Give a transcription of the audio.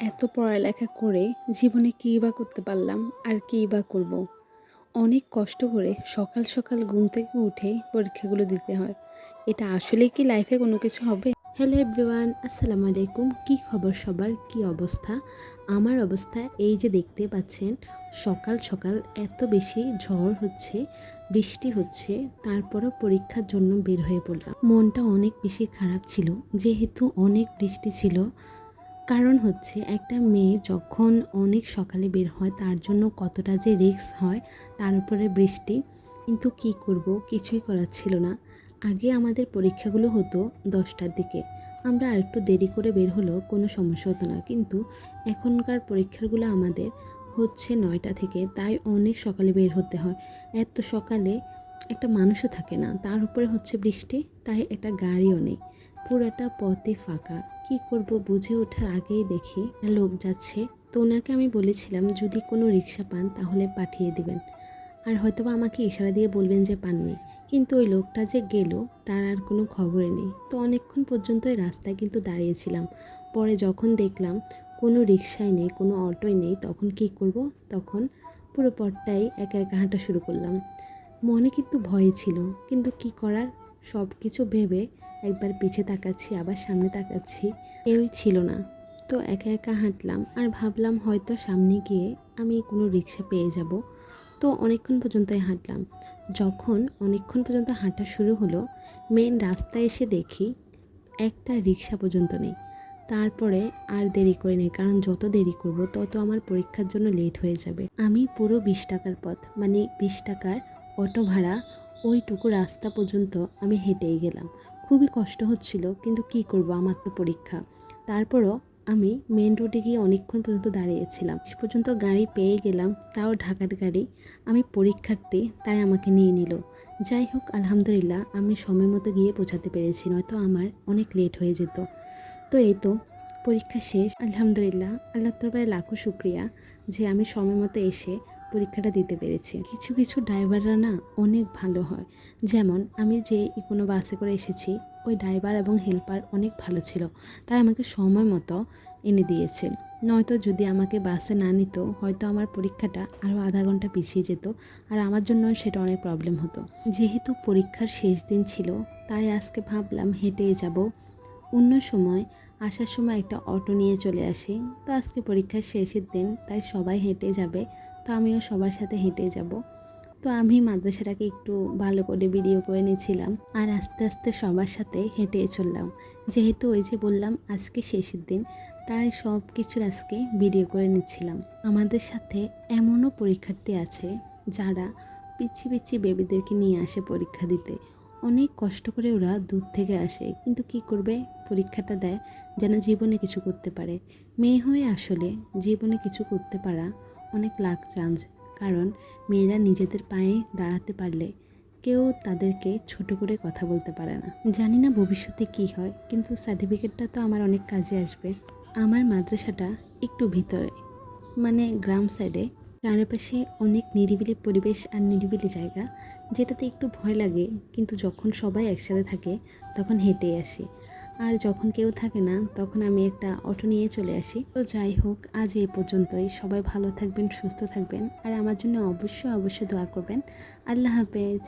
এত পড়ালেখা করে জীবনে কী বা করতে পারলাম আর কী বা করব। অনেক কষ্ট করে সকাল সকাল ঘুম থেকে উঠে পরীক্ষাগুলো দিতে হয়। এটা আসলে কি লাইফে কোনো কিছু হবে? হ্যালো এভরিওয়ান আসসালামু আলাইকুম। কি খবর সবার? কি অবস্থা? আমার অবস্থা এই যে দেখতে পাচ্ছেন, সকাল সকাল এত বেশি ঝড় হচ্ছে, বৃষ্টি হচ্ছে, তারপরও পরীক্ষার জন্য বের হয়ে পড়লাম। মনটা অনেক বেশি খারাপ ছিল, যেহেতু অনেক বৃষ্টি ছিল কারণ হচ্ছে একটা মেয়ে যখন অনেক সকালে বের হয়, তার জন্য কতটা যে রিস্ক হয়, তার উপরে বৃষ্টি। কিন্তু কি করব? কিছুই করার ছিল না। আগে আমাদের পরীক্ষাগুলো হতো দশটার দিকে। আমরা আরেকটু দেরি করে বের হলেও কোনো সমস্যা হতো না। কিন্তু এখনকার পরীক্ষাগুলো আমাদের হচ্ছে নয়টা থেকে, তাই অনেক সকালে বের হতে হয়। এত সকালে একটা মানুষও থাকে না। তার উপরে হচ্ছে বৃষ্টি, তাই একটা গাড়িও নেই। পুরাটা পথে ফাঁকা। কি করব বুঝে ওঠার আগেই দেখি লোক যাচ্ছে। তো ওনাকে আমি বলেছিলাম, যদি কোনো রিক্সা পান তাহলে পাঠিয়ে দিবেন। আর হয়তো বা আমাকে ইশারা দিয়ে বলবেন যে পাননি। কিন্তু ওই লোকটা যে গেল, তার আর কোনো খবরই নেই। তো অনেকক্ষণ পর্যন্ত ওই রাস্তায় কিন্তু দাঁড়িয়েছিলাম। পরে যখন দেখলাম কোনো রিক্সাই নেই, কোনো অটোই নেই, তখন কি করব? তখন পুরো পথটাই একা একা হাঁটা শুরু করলাম। মনে কিন্তু ভয় ছিল, কিন্তু কি করার? সব কিছু ভেবে একবার পিছে তাকাচ্ছি, আবার সামনে তাকাচ্ছি। কেউই ছিল না। তো একা একা হাঁটলাম আর ভাবলাম হয়তো সামনে গিয়ে আমি কোনো রিক্সা পেয়ে যাব। তো অনেকক্ষণ পর্যন্তই হাঁটলাম। যখন অনেকক্ষণ পর্যন্ত হাঁটা শুরু হলো মেন রাস্তায় এসে দেখি একটা রিক্সা পর্যন্ত নেই। তারপরে আর দেরি করে নেই, কারণ যত দেরি করব, তত আমার পরীক্ষার জন্য লেট হয়ে যাবে। আমি পুরো বিশ টাকার পথ মানে বিশ টাকার অটো ভাড়া ওইটুকু রাস্তা পর্যন্ত আমি হেঁটেই গেলাম। খুবই কষ্ট হচ্ছিল, কিন্তু কি করব আমার তো পরীক্ষা। তারপরও আমি মেন রোডে গিয়ে অনেকক্ষণ পর্যন্ত দাঁড়িয়েছিলাম। শেষ পর্যন্ত গাড়ি পেয়ে গেলাম, তাও ঢাকার গাড়ি। আমি পরীক্ষার্থী, তাই আমাকে নিয়ে নিল। যাই হোক, আলহামদুলিল্লাহ, আমি সময় মতো গিয়ে পৌঁছাতে পেরেছি, নয়তো আমার অনেক লেট হয়ে যেত। তো এই তো, পরীক্ষা শেষ। আলহামদুলিল্লাহ আল্লাহ তরবারে লাখো শুক্রিয়া যে আমি সময় মতো এসে পরীক্ষাটা দিতে পেরেছি। কিছু কিছু ড্রাইভাররা না অনেক ভালো হয়। যেমন, আমি যে কোনো বাসে করে এসেছি, ওই ড্রাইভার এবং হেল্পার অনেক ভালো ছিল। তাই আমাকে সময় মতো এনে দিয়েছে। নয়তো যদি আমাকে বাসে না নিত, হয়তো আমার পরীক্ষাটা আরও আধা ঘণ্টা পিছিয়ে যেত আর আমার জন্য সেটা অনেক প্রবলেম হতো। যেহেতু পরীক্ষার শেষ দিন ছিল, তাই আজকে ভাবলাম হেঁটে যাব। অন্য সময় আসার সময় একটা অটো নিয়ে চলে আসি। তো আজকে পরীক্ষার শেষের দিন, তাই সবাই হেঁটে যাবে। তো আমিও সবার সাথে হেঁটে যাব। তো আমি মাদ্রাসাটাকে একটু ভালো করে ভিডিও করে নিয়েছিলাম। আর আস্তে আস্তে সবার সাথে হেঁটে চললাম। যেহেতু ওই যে বললাম, আজকে শেষের দিন, তাই সব কিছুর আজকে ভিডিও করে নিচ্ছিলাম। আমাদের সাথে এমনও পরীক্ষার্থী আছে যারা পিচ্ছি পিচ্ছি বেবিদেরকে নিয়ে আসে পরীক্ষা দিতে। অনেক কষ্ট করে ওরা দূর থেকে আসে, কিন্তু কি করবে? পরীক্ষাটা দেয়, যেন জীবনে কিছু করতে পারে। মেয়ে হয়ে আসলে জীবনে কিছু করতে পারা অনেক লাখ চান্স, কারণ মেয়েরা নিজেদের পায়ে দাঁড়াতে পারলে কেউ তাদেরকে ছোট করে কথা বলতে পারে না। জানি না ভবিষ্যতে কি হয়, কিন্তু সার্টিফিকেটটা তো আমার অনেক কাজে আসবে। আমার মাদ্রাসাটা একটু ভিতরে মানে গ্রাম সাইডে চারপাশে অনেক নিরিবিলি পরিবেশ আর নিরিবিলি জায়গা, যেটাতে একটু ভয় লাগে, কিন্তু যখন সবাই একসাথে থাকে, তখন হেঁটে আসি। আর যখন কেউ থাকে না, তখন আমি একটা অটো নিয়ে চলে আসি। তো যাই হোক, আজ এই পর্যন্তই। সবাই ভালো থাকবেন, সুস্থ থাকবেন। আর আমার জন্য অবশ্যই অবশ্যই দোয়া করবেন। আল্লাহ হাফেজ।